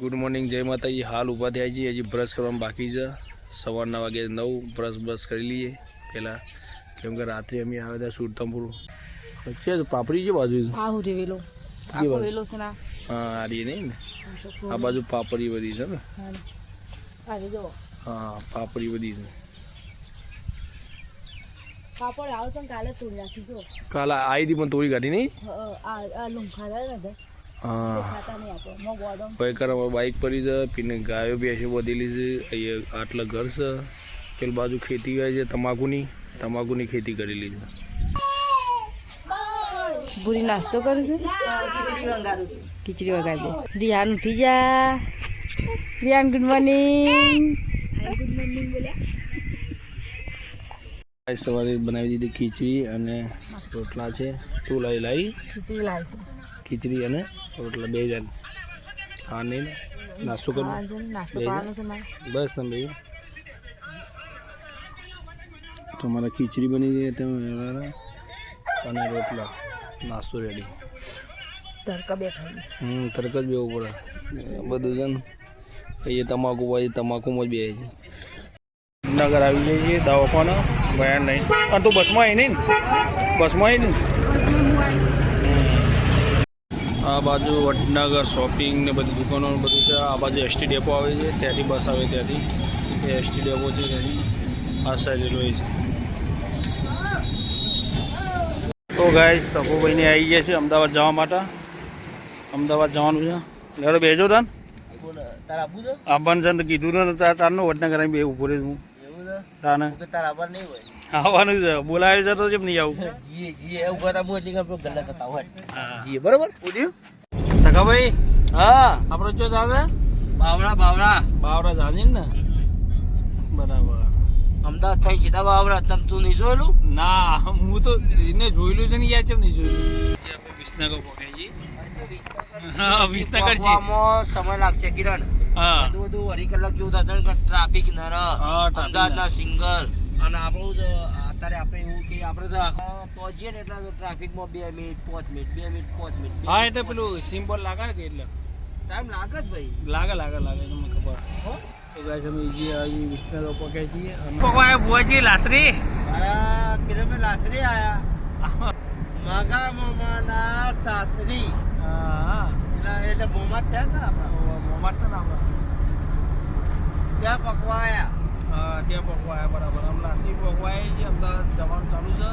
Good morning જય માતાજી. હાલ ઊભા થયા છીએ. હજી બ્રશ કરવાનું બાકી છે. સવારના વાગે નવ બ્રશ બ્રશ કરી લઈએ. પહેલાં કેમ કે રાત્રે અમે આવ્યા હતા સુરતમપુર. છે પાપડી છે બાજુ. છે? વેલો? વેલો છે ના હા આ રહી નહીં ને? આ બાજુ પાપડી બધી છે ને? હા પાપડી બધી છે. કાલે આવી હતી પણ તોડી કાઢી નહીં? પૈકર બાઇક પડી છે પીને ગાયો બેસો વધેલી છે અહીંયા આટલા ઘર છે. પેલી બાજુ ખેતી હોય છે તમાકુની તમાકુની ખેતી કરેલી છે. ભૂરી નાસ્તો કરું છું? ખીચડી વગાડું દે રિયાન ઉઠી જા. રિયાન ગુડ મોર્નિંગ સવારે બનાવી દીધી ખીચડી અને રોટલા છે. તું લઈ લાવી ખીચડી લાવી છે. ખીચડી અને રોટલા બે જણ હા નહીં નાસ્તો કરો બસ તમે તમારા ખીચડી બની ગઈ તમે અને રોટલા. નાસ્તો રેડી તડકા બેઠા હમ તરક જ બેવું પડે. બધું છે ને અહીંયા તમાકુ પછી તમાકુમાં જ બે છે. નગર આવી જઈએ દવાખાના. ગયા નહીં. અને તું બસમાં આવી નહીં બસમાં આવી ને. આ બાજુ વડનગર શોપિંગ ને બધી દુકાનો બધું છે. આ બાજુ એસટી ડેપો આવે છે. ત્યાંથી બસ આવે ત્યાંથી. એ એસટી ડેપો છે ત્યાંથી. આ સાઈડ રેલવે છે. તો ગાય તપુભાઈને આવી ગયા છે અમદાવાદ જવા માટે. અમદાવાદ જવાનું છે. લેડો બેજો તાન. આવવાનું છે? તો કીધું ને તાર તારનો વડનગર બે ઊભો રહે હું. તાને. તારા નહીં હોય. આવવાનું છે. બોલાવે છે તો કેમ નહીં આવું? જીએ જીએ એવું કરતા હું એટલે આપણો ગલ્લા થતા હોય. જીએ બરોબર? પૂછ્યું તકાભાઈ હા. આપણો જો જાવે બાવડા બાવડા બાવરા જાજે ને? બરાબર. અમદાવાદ થઈ સીધા બાવડા તમ તું નહીં જોયેલું? ના હું તો એને જોયેલું છે ને યાદ કેમ નહીં જોયેલું? આપણે વિસનગર પહોંચાઈ હા વિસનગર છે. પહોંચવામાં સમય લાગશે કિરણ. હા. બધું બધું અઢી કલાક જેવું થશે ટ્રાફિક નર અમદાવાદના સિંગલ. અને આપણું જ અત્યારે આપણે એવું કે આપણે તો આખા તો જઈએ ને એટલે ટ્રાફિકમાં બે મિનિટ પાંચ મિનિટ બે મિનિટ પાંચ મિનિટ હા એટલે પેલું સિમ્બોલ લાગે ને કે એટલે? ટાઈમ લાગે જ ભાઈ. લાગે લાગે લાગે તમને ખબર. હો? તો ગાય અમે જે અહીં વિસનગર પહોંચ્યા છીએ પકવાય બુઆજી લાસરી? મારા કિરણભાઈ લાસરી આયા. માગા મામાના સાસરી. હા એટલે એટલે મોમાં થયા ને આપણા? મોમાત ના આપણા ત્યાં પકવાયા. ત્યાં બરાબર. છે અમદાવાદ જવાનું ચાલુ છે.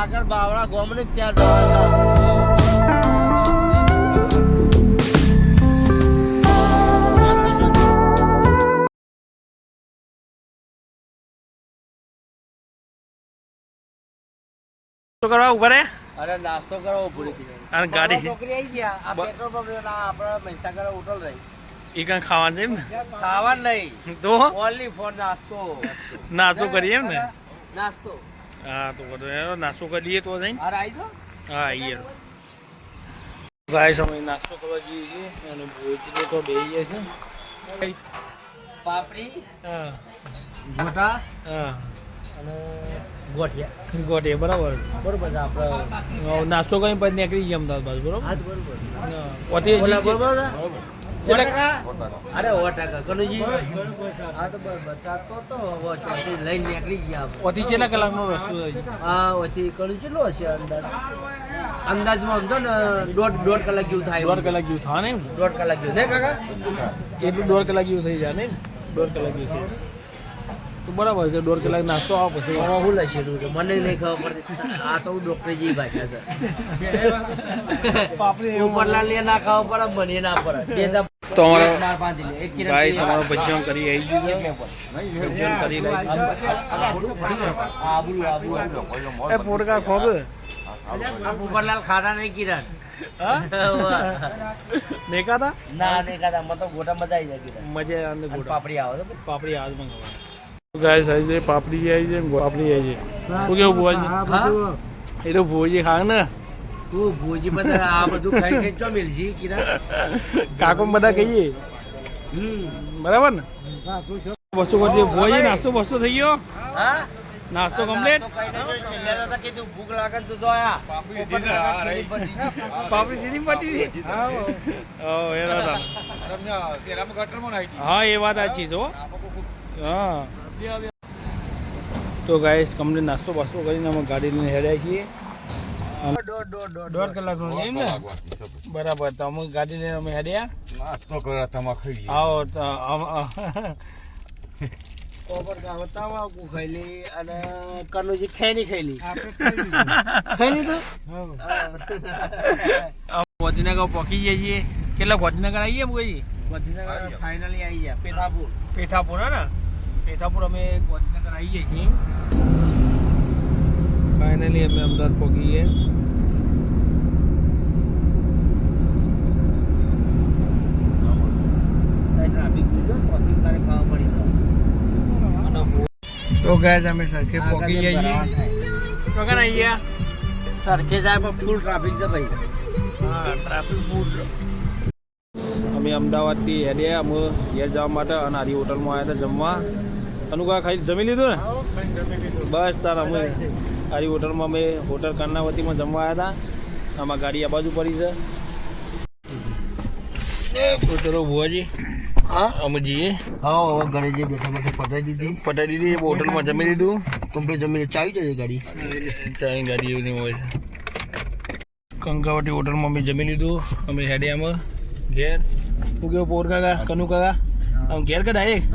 આગળ બાવળા ગોમડે ત્યાં જવાના શું કરવા ઊભા રે? અરે નાસ્તો કરવો પૂરી કિરણ અને ગાડી? છોકરી આવી ગયા. આ પેટ્રોલ પંપ ના આપણા મહીસાગર હોટલ રહી. એ કાંઈ ખાવાનું એમ ને? ખાવા નહીં. તો? ઓનલી ફોર નાસ્તો. નાસ્તો કરીએ એમ ને? નાસ્તો. હા તો બધું નાસ્તો કરીએ તો જઈને. હા આવી જાઓ હા આવીએ ગાય સમય નાસ્તો કરવા જઈએ છીએ અને ભોજને તો બે છે. પાપડી હા. ગોટા હા. અને ગોઠિયા. ગોઠિયા બરાબર. બરોબર આપણે નાસ્તો કરીને પછી નીકળી ગયા અમદાવાદ બાજુ બરોબર? બરોબર? બરોબર. અરે સો ટકા કનુજી. હા તો તો લઈને નીકળી ગયા આપણે. કેટલા કલાકનો રસ્તો છે આ ઓથી કેટલો હશે અંદાજ? અંદાજમાં સમજો ને દોઢ દોઢ કલાક જેવું થાય દોઢ કલાક જેવું થાય ને દોઢ કલાક જેવું નહીં કાકા? એટલું દોઢ કલાક જેવું થઈ જાય ને દોઢ કલાક જેવું તો બરાબર છે દોઢ કલાક નાસ્તો આવો પછી. હું શું લખેલું છે? મને નહીં ખબર પડતી. આ તો ડોક્ટર જેવી ભાષા છે. પાપડી ઉપરલા લે ના ખાવા પડે મને ના પડે. બે તો અમારો પીવા. અમારો ભજન કરી આવી ગયું છે. ભજન કરી લઈ એ પોટકા ખોબ. આ પોપટલાલ ખાતા નહીં કિરણ. ના મને તો ગોટા મજા આવી જાય કિરણ. મજા આવે ગોટા. પાપડી આવે પાપડી આજ મંગાવવા ગાય સાઈ છે પાપડી આવી છે પાપડી આવી શું કેવું ભુવાજી? એ તો ભુવાજી ખાવ ને. તું ભોજી બધા આ બધું ખાઈ ખાઈ ચો મિલજી કિરણ કાકો બધા કહીએ? બરાબર ને? બસો કરી ભુવાજી નાસ્તો બસો થઈ ગયો? હા? નાસ્તો કમ્પ્લીટ તો કીધું ભૂખ લાગે ને તું આયા. પાપડી સીધી પટી હતી ઓ એ વાત હા એ વાત સાચી હા. તો ગાઈસ કમ્પ્લીટ નાસ્તો બાસ્તો કરીને અમે ગાડી લઈને હેડ્યા છીએ. દોઢ કલાકનો એમ ને? બરાબર તો અમે ગાડી લઈને અમે હેડ્યા. નાસ્તો કરવા તમા ખાઈ આવો તો કા ખાઈલી અને કનુજી ખેની ખાઈલી ખાઈ લીધું. ગાંધીનગર પહોંચી જઈએ. છીએ કેટલા ગાંધીનગર આવીએ કોઈ ગાંધીનગર ફાઇનલી આવી ગયા પેથાપુર. પેથાપુર હે ને? પેથાપુર અમે ગોધીનગર આવીએ છીએ. ફાઇનલી અમે અમદાવાદ પહોંચી પડી તો ગાય અમે સરખે પહોંચી જઈએ. તો આવી સરખે જાય પણ ફૂલ ટ્રાફિક છે ભાઈ. હા ટ્રાફિક ફૂલ અમે અમદાવાદથી હેડે અમે ઘેર જવા માટે અને આરી હોટલમાં આવ્યા હતા જમવા. અનુકા ખાઈ જમી લીધું ને? બસ તાર અમે આરી હોટલમાં અમે હોટલ કર્ણાવતીમાં જમવા આવ્યા હતા. આમાં ગાડી આ બાજુ પડી છે. તો ચલો ભુવાજી હા? અમે જઈએ. હા હવે ઘરે બેઠા બેઠા દીધી. પટાઈ દીધી હોટલમાં જમી લીધું. કમ્પ્લીટ જમીને ચાવી જશે ગાડી? ચાય ગાડી એવી હોય છે. કંકાવટી હોટલમાં અમે જમી લીધું. અમે હેડિયામાં ઘેર. હું કેવું પોર કાકા કનુ કાકા? આમ ઘેર કદા ડાયરેક્ટ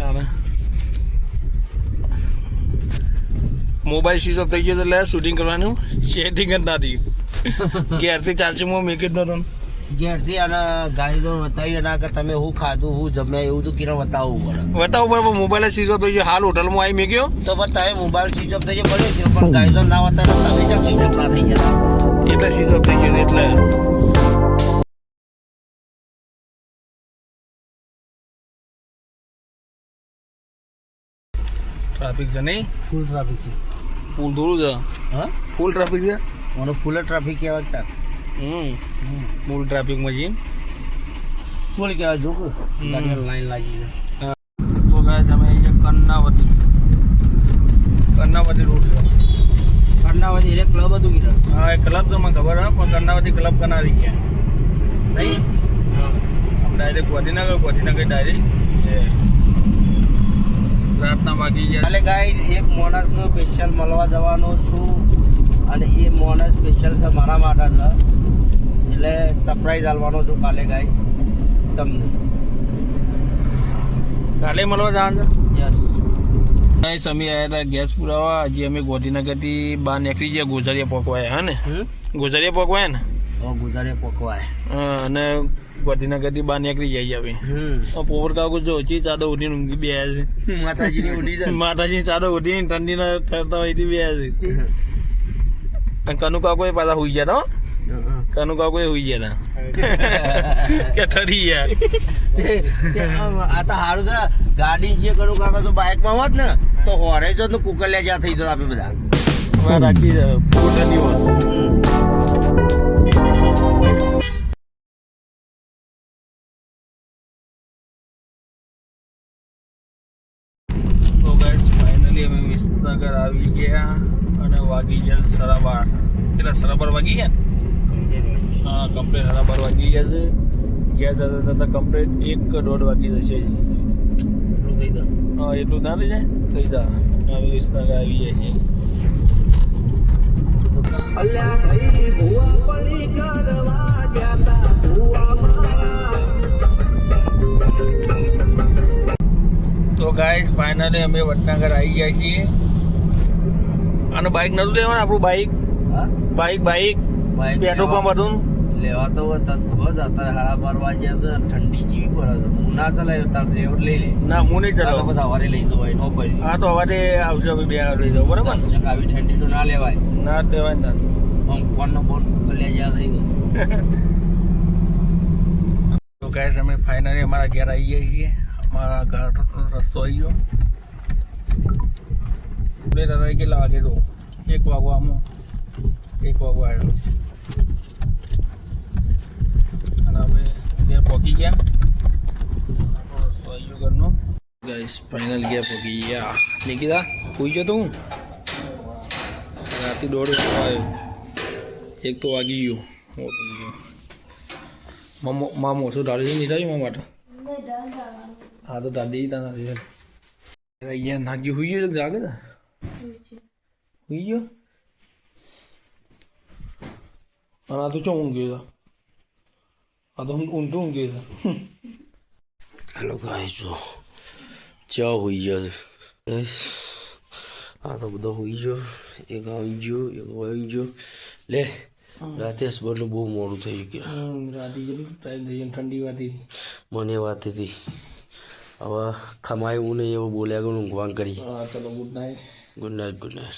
હા મોબાઈલ સ્વિચ ઓફ થઈ ગયો એટલે શૂટિંગ કરવાનું. સેટિંગ જ ના થયું. ઘેરથી ચાર્જિંગમાં મેકી જ નતો ઘેરથી અને ગાડી તો બતાવી એના કે તમે હું ખાધું હું જમ્યા એવું તો કિરણ બતાવવું પડે. બતાવવું પડે પણ મોબાઈલ સ્વિચ ઓફ થઈ ગયો. હાલ હોટલમાં આવી મેક્યો તો પણ તમે મોબાઈલ સ્વિચ ઓફ થઈ ગયો પડ્યો છે પણ ગાડી તો ના બતાવે તમે જ સ્વિચ ઓફ ના થઈ ગયા. એટલે સ્વિચ ઓફ થઈ ગયો એટલે. ટ્રાફિક છે નહીં? ફૂલ ટ્રાફિક છે. પુલ થોડું છે. હા? ફૂલ ટ્રાફિક છે? મને ફૂલ ટ્રાફિક કહેવાય તા હમ. ફૂલ ટ્રાફિકમાં જઈએ ફૂલ કહેવાય જો લાઈન લાગી છે તો ગાય તમે અહીંયા કર્ણાવતી. કર્ણાવતી રોડ છે. કર્ણાવતી એટલે ક્લબ હતું કિરણ હા એ ક્લબ તો મને ખબર હા પણ કર્ણાવતી ક્લબ કનાવી ગયા. નહીં? ડાયરેક્ટ ગોધીનગર ગોધીનગર ડાયરેક્ટ રાતના વાગી ગયા એટલે ગાઈઝ એક માણસનો સ્પેશિયલ મળવા જવાનો છું. અને એ માણસ સ્પેશિયલ છે મારા માટે છે એટલે સરપ્રાઈઝ આલવાનો છું કાલે ગાઈઝ તમને. કાલે મળવા જવાનું છે? યસ ગાઈસ અમે આવ્યા હતા ગેસ પુરાવા. હજી અમે ગોધીનગરથી બહાર નીકળી ગયા. ગોઝારિયા પકવાયા હા ને? ગોઝારિયા પકવાયા ને? હવે ગુજારે પોકવાય. અને ગાંધીનગરથી બહાર નીકળી જાય આવી. હમ. પોપર કાકુ જો ઓછી ચાદર ઉઠીને ઊંઘી બે છે. માતાજીની ઉડી જાય માતાજી ચાદર ઉઠીને ઠંડીના ઠરતા હોય બે છે. કનુ કાકો એ પાછા હુઈ ગયા હતા હો. કનુ કાકો એ હુઈ ગયા હતા કે ઠરી ગયા. તે- તે આ તો સારું છે. ગાડી જે કનુ કાકા તો બાઇકમાં હોત ને તો હોરે જો તો કુકલિયા જ્યાં થઈ જતો આપણે બધા. છે. બહુ ઠંડી હોય તો ગાઈસ ફાઇનલી અમે વિસનગર આવી ગયા અને વાગી ગયા સરાબર સાડા બાર. કેટલા સાડા બાર વાગી ગયા? ને? હા કમ્પ્લેટ સાડા બાર વાગી ગયા છે. ગયા જતા જતા કમ્પ્લેટ એક દોઢ વાગી જશે એટલું થઈ જાય હા એટલું ના થઈ જાય? થઈ જાય. હવે વિસનગર આવી જાય છે અલ્યા ભાઈ ભૂવા પડી ફાઇનલી અમે વડનગર આવી ગયા છીએ. અને બાઇક નતું લેવાનું આપણું bike bike bike petrol pump હતું લેવા તો હોય તને ખબર છે અત્યારે હાડા બાર વાગ્યા છે અને ઠંડી જેવી પડે છે હું ના ચલાવી તાર લેવડ લઈ લે. ના હું નહીં ચલાવ. બધા અવારે લઈ જવું નો પડી. હા તો અવારે આવશે બે લઈ જાઓ બરાબર? આવી ઠંડી તો ના લેવાય. ના લેવાય ના આમ ફોન નો ફોન કુકલિયા જ્યાં થઈ ગયો. તો ગાઈસ અમે ફાઇનલી અમારા ઘેર આવી ગયા છીએ. અમારા ઘર રસ્તો આવી ગયો. બે દાદા કેટલા વાગે જો એક વાગો આમાં એક વાગો આવ્યો અને અમે ત્યાં પહોંચી ગયા. રસ્તો ઘરનો. ગાઈસ ફાઇનલ ગયા પહોંચી ગયા. નિકિતા હોઈ ગયો તો હું? રાતે દોઢ વાગ્યો આવ્યો. એક તો વાગી ગયો. મોટું મામો શું ડાળી છે નીકળી મારા માટે? હા તો દાદી તા નથી અહીંયા નાગી હોઈ ગયો જાગે ને હોઈ ગયો અને આ તો ચો ઊંઘ ગયો આ તો ઊંધું ઊંઘ ગયો હેલો ગાઈસ જો ચા હોઈ ગયો છે આ તો બધો હોઈ ગયો એક આવી ગયો એક આવી ગયો લે રાતે હસબન્ડનું બહુ મોડું થઈ ગયું રાતે ટાઈમ થઈ ગયો ઠંડી વાતી મને વાતી હતી હવે ખમાયું નહીં એવું બોલ્યા ગયું ઊંઘવાન કરી. હા ચલો good night good night good night